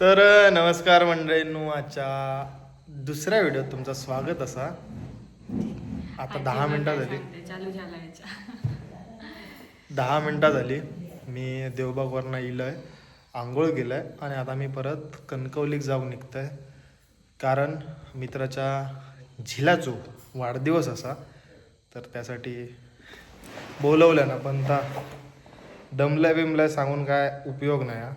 तर नमस्कार मंडळींनो आजच्या दुसऱ्या व्हिडिओत तुमचं स्वागत असा. आता दहा मिनिटं झाली. झाला दहा मिनिटं झाली. मी देवबागवरनं इलंय आंघोळ गेलंय आणि आता मी परत कणकवलीक जाऊन निघतोय. कारण मित्राच्या झिलाचो वाढदिवस असा. तर त्यासाठी बोलवलं ना पण आता दमलंय बिमलंय सांगून काय उपयोग नाही हा.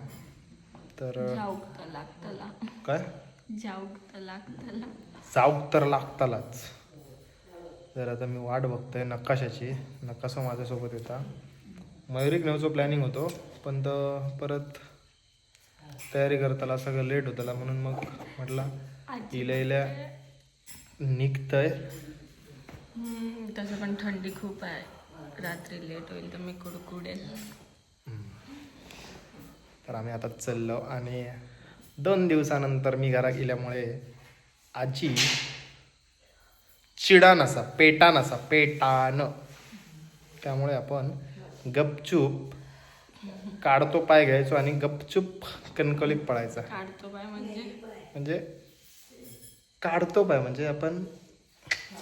तर जाऊक तर लागतला काय? जाऊक तर लागतला जाऊक तर लागतालाच. तर आता मी वाट बघतोय नकाशाची. नकाशा माझ्यासोबत येता. मयुरिक नेवचं प्लॅनिंग होतो पण तो परत तयारी करताला सगळं लेट होताला म्हणून मग म्हटलं इल्या इल्या निघतंय. तसं पण थंडी खूप आहे. रात्री लेट होईल तर मी कुडकुडेल. तर आम्ही आता चाललो आणि दोन दिवसानंतर मी घरात गेल्यामुळे आजी चिडा नसा पेटा नसा पेटान. त्यामुळे आपण गपचूप काढतो पाय घ्यायचो आणि गपचूप काढतो काय म्हणजे? म्हणजे काढतो पाय म्हणजे आपण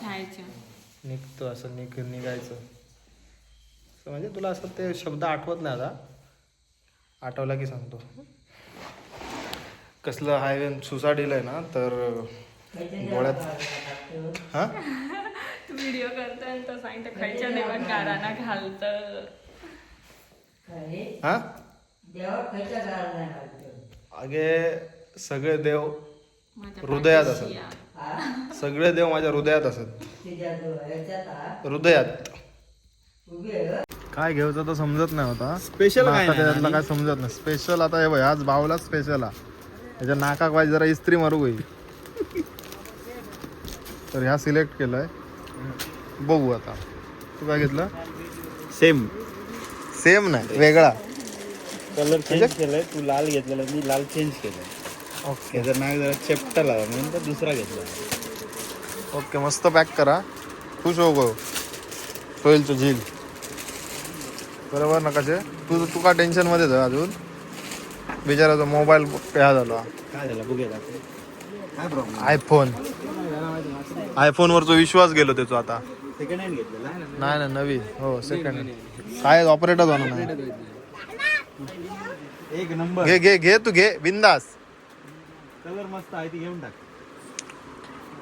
जायचं निघतो असं निघ निघायचं. असं म्हणजे तुला असं ते शब्द आठवत नाही आता. आठवला की सांगतो कसलं हायवे सुसाट आहे ना तर गोळ्यात हा तू व्हिडिओ करतोय तर सांगते खायच्या गाराना घालत हा देवा खयच्या घराला नाही घालतो. अगे सगळे देव माझ्या हृदयात असत. सगळे देव माझ्या हृदयात असत? हृदयात? काय घ्यायचं तर समजत नाही होता. काय आता आणि? काय समजत नाही. स्पेशल आता हे बघ आज भावला स्पेशल हा त्याच्या नाकाक पाहिजे जरा इस्त्री मारू होईल तर ह्या सिलेक्ट केलंय. बघू आता. तू काय घेतलं? सेम सेम नाही वेगळा. कलर चेंज केलाय तू लाल घेतलेला मी लाल चेंज केलाय. ओके त्याचा नाक जरा चेपटा लावा म्हणून तर दुसरा घेतला. ओके मस्त पॅक करा. खुश हो गो. होईल तो झील बरोबर ना कसे? तू तू का टेन्शनमध्ये अजून? बिचाराचा मोबाईल ह्या झाला. काय झालं? बघूया. काय प्रॉब्लेम आयफोन आयफोनवरचा विश्वास गेलो त्याचा आता. सेकंड हँड घेतलेला? नाही ना नवीन हो सेकंड काय ऑपरेटर झाला नाही. एक नंबर घे घे घे तू घे. बिंदास. कलर मस्त आहे ती घेऊन टाक.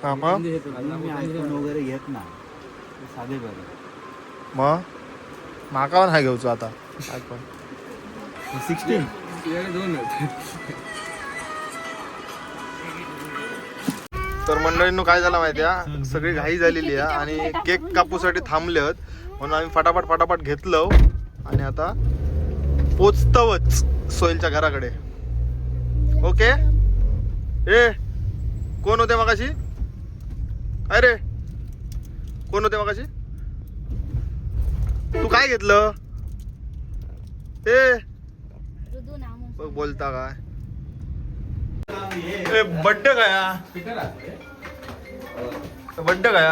हा मग? मी आयफोन वगैरे घेत ना साधे बरं. मग? माका नाही घेऊचो आता. सिक्स्टीन तर मंडळींनो काय झालं माहिती आहे सगळी घाई झालेली आहे आणि केक कापूसाठी थांबलेत म्हणून आम्ही फटाफट फटाफट घेतलं आणि आता पोचतवच सोयलच्या घराकडे. ओके? ए कोण होते मगाशी? अरे कोण होते मगाशी? तू काय घेतलं ए बघ बोलता काय ए बड्डे काय बड्डे काय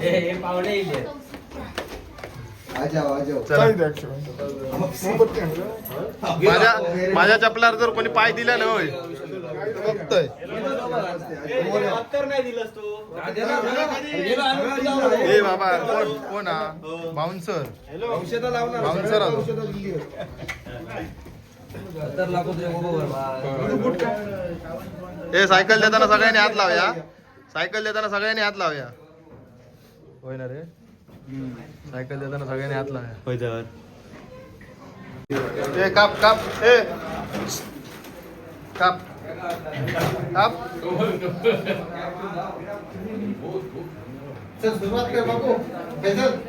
हे हे चला. माझ्या माझ्या चपलावर जर कोणी पाय दिला ना होय. बघतोय. ए बाबा कोण? कोण हा? बाउन्सर. बाउन्सर ए सायकल देताना सगळ्यांनी हात लावया. सायकल देताना सगळ्यांनी हात लावया. होय ना रे. सायकल देताना सगळ्यांनी हात लावया पैदल ए काप काप ए. काप. काप.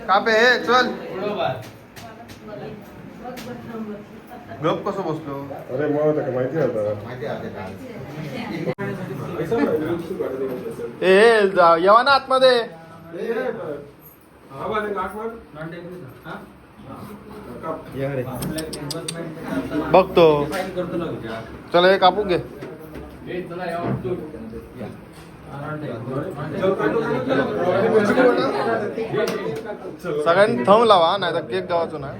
काप ए चल. गप कसं बसलो? अरे मग आता माहिती होतं ए ए, जा- येवा ना आतमध्ये. बघतो. चला हे कापून घे. सगळ्यांनी थंब लावा नाही तर केक गावाचो नाही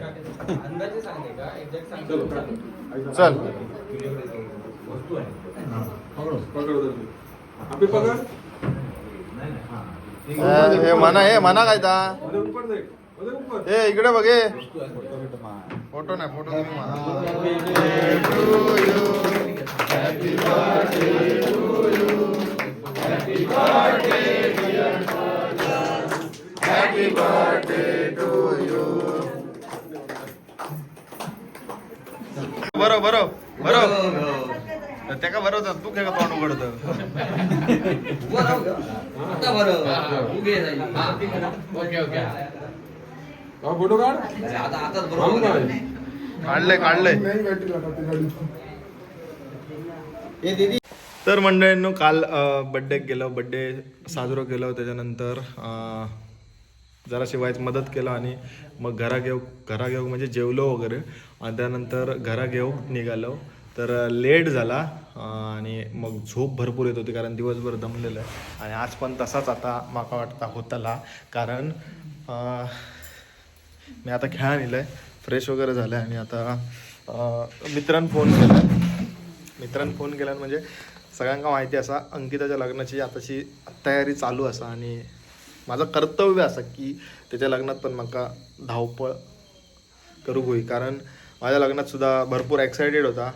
चल. हे म्हणा हे म्हणा काय ता? इकडे बघे फोटो नाही फोटो बरो बरो बरो. बरो बरो त्याका बरोबर तू काय तोंड उघडत? फोटो काढ. काढलंय काढलंय. तर मंडळींनो काल बड्डे केलं बड्डे साजरं केलं त्याच्यानंतर अं, जराशी वाईच मदत केलं आणि मग घरा घेऊ घरा घेऊ म्हणजे जेवलो वगैरे. आणि त्यानंतर घरा घेऊ निघालो. तर लेट झाला आणि मग झोप भरपूर येत होती कारण दिवसभर दमलेलं आहे. आणि आज पण तसाच आता माका वाटता होताला कारण मी आता खेळा आहे फ्रेश वगैरे झालं आहे आणि आता अं, मित्रांनी फोन केला. मित्रांनी फोन केला म्हणजे सगळ्यांका माहिती असा अंकिताच्या लग्नाची आताची तयारी चालू असा आणि माझं कर्तव्य असं की त्याच्या लग्नात पण म्हाका धावपळ करूक होई. कारण माझ्या लग्नात सुद्धा भरपूर एक्सायटेड होता.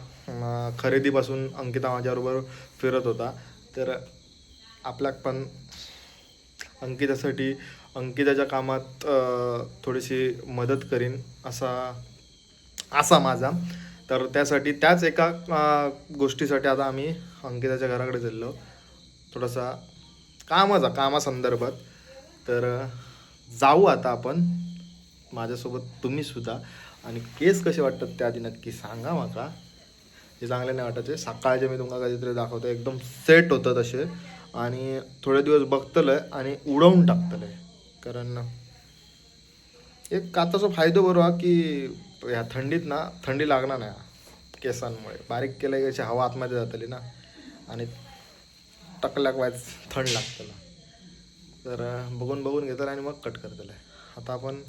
खरेदीपासून अंकिता माझ्याबरोबर फिरत होता. तर आपल्याक पण अंकितासाठी अंकिताच्या कामात थोडीशी मदत करीन असा असा माझा. तर त्यासाठी त्याच एका गोष्टीसाठी आता आम्ही अंकिताच्या घराकडे चाललो. थोडासा कामाचा कामासंदर्भात. तर जाऊ आता आपण. माझ्यासोबत तुम्ही सुद्धा. आणि केस कसे वाटतात त्या आधी नक्की सांगा माका. जे चांगले नाही वाटायचे सकाळचे मी तुमका कधीतरी दाखवतो एकदम सेट होतं तसे. आणि थोडे दिवस बघतलंय आणि उडवून टाकतलंय. कारण एक आताचा फायदो बरो हा की ह्या थंडीत ना थंडी लागणार नाही केसांमुळे. बारीक केलं की अशी हवा आतमध्ये जातली ना आणि टकल्याक वायच थंड लागतला तर बघून बघून घेतलं आणि मग कट करतलं आता आपण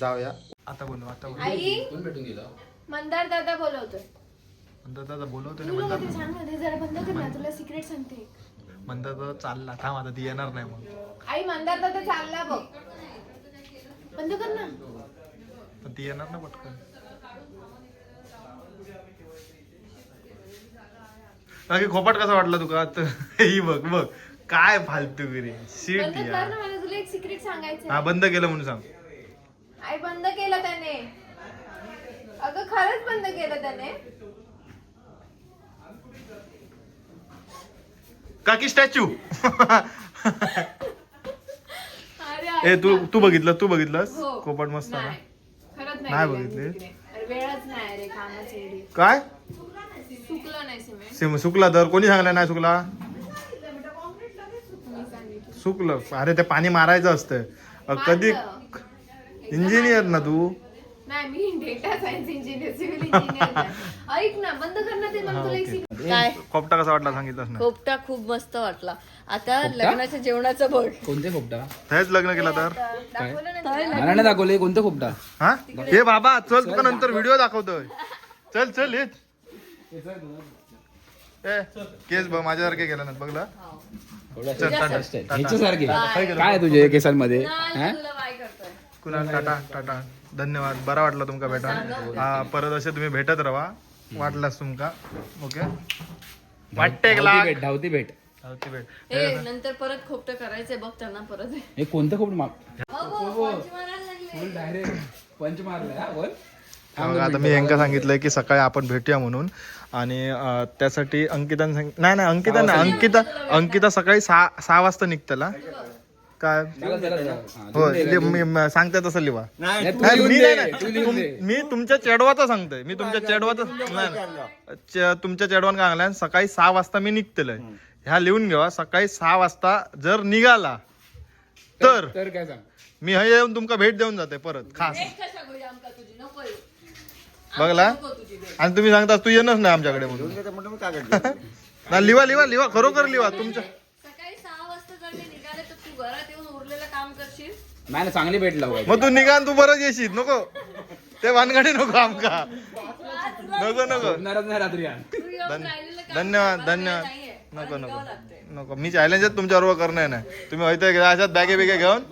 जाऊया. आता बोलू आता बोलू. मंदार दादा बोलवतोय. म्हणतात दादा बोलवतो सांग ना ते जरा बंद कर ना तुला सिक्रेट सांगते. म्हणतात दादा चालला थांब आता ती येणार नाही मग. आई मंदार दादा चालला बघ. बंद कर ना. पण ती येणार ना पटकन. बाकी खोपाट कसा वाटला तुका? ही बघ बघ. काय फालतू गिरी. शीट बंद कर यार. ना मला तुला एक सिक्रेट सांगायचं हा बंद केलं म्हणून सांग. आई बंद केलं त्याने. अगं खरंच बंद केलं त्याने. काकी स्टॅच्यू ए तू. तू बघितलं तू बघितलंस हो. खोपाट मस्त आहे नाही. ना खरंच नाही नाही बघितली. गेलं तिकडे. अरे वेळच नाही रे कामाची एवढी. काय सुकलं नाही सिमेंट सिम सुकला तर कोणी सांगलं नाही सुकला मी सांगितलं सुकलं अरे ते पाणी मारायचं असतं अ, कधी. इंजिनियर ना तू नाही मी data science engineer civil engineer ऐक ना बंद कर ना ते मला तुला एक secret- काय? खोपटा कसा वाटला सांगितलंस ना? खोपटा खूप मस्त वाटला. आता लग्नाच्या जेवणाचं बघ. कोणते खोपटा? हेच लग्न केला तर? दाखवलं ना मला नाही दाखवले कोणते खोपटा? हा? हे बाबा चल तुका नंतर व्हिडिओ दाखवतोय. चल चल ये. ए केस बघ माझ्यासारखे केला ना बघला. चल टाटा. टाटा. ह्याच्यासारखे. काय आहे तुझे केसांमध्ये? हा? तुला करतोय. कुणाल टाटा टाटा. धन्यवाद. बरा वाटला तुमका भेटा हा परत असे तुम्ही भेटत राहा वाटलास तुमका. ओके? वाटते एक धावती लाख. भेट धावती भेट. धावती भेट. ए नंतर परत खोपटं करायचंय बघ त्यांना परत. हे कोणतं खोपट माग हो, डायरेक्ट पंच हा मग आता मी यांका सांगितलंय की सकाळी आपण भेटूया म्हणून. आणि त्यासाठी अंकिताने नाही नाही अंकिता नाही अंकिता अंकिता सकाळी सहा सहा वाजता निघतला. काय. हा, लि- मी म- सांगते तसं लिहा नाही, तू नाही, लिहून मी दे, नाही, तू नाही. लिहून तुम-. मी तुमच्या चेडवाचं सांगतोय मी तुमच्या चेडवाचं नाही नाही. चे- तुमच्या चेडवान काय सांगलाय सकाळी सहा वाजता मी निघतलोय. ह्या लिहून घ्या सकाळी सहा वाजता जर निघाला तर तर काय सांग? मी हे येऊन तुमका भेट देऊन जाते परत. खास. बघला? आणि तुम्ही सांगता तू येणच नाही आमच्याकडे म्हणून. लिवा लिवा लिवा. खरोखर लिवा. तुमच्या सकाळी सहा वाजता जर मी निघाले तर तू घरात येऊन उरलेलं काम करशील? वाचशील नाही ना चांगली भेटला होय. मग तू निघा आणि तू परत येशील नको. ते भानगडी नको आमका. नको नको. झोपणारच नाही रात्री आज. तू येऊन धन्य- राहिलेलं काम धन्यवाद धन्यवाद. नाहीये. नको नको. लागतंय. नको. मी चॅलेंजच तुमच्याबरोबर करणार नाही. तुम्ही होते अशात बॅगे बिगे घेऊन?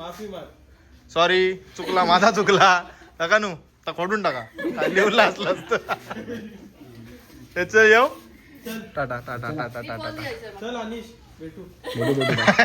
सॉरी चुकला माझा चुकला. टाका नू. तर खोडून टाका. लिहूला असलं असतं त्याच येऊ? टाटा टाटा टाटा मी टाटा फोन द्यायचा मग. भेटू भेटू. टाटा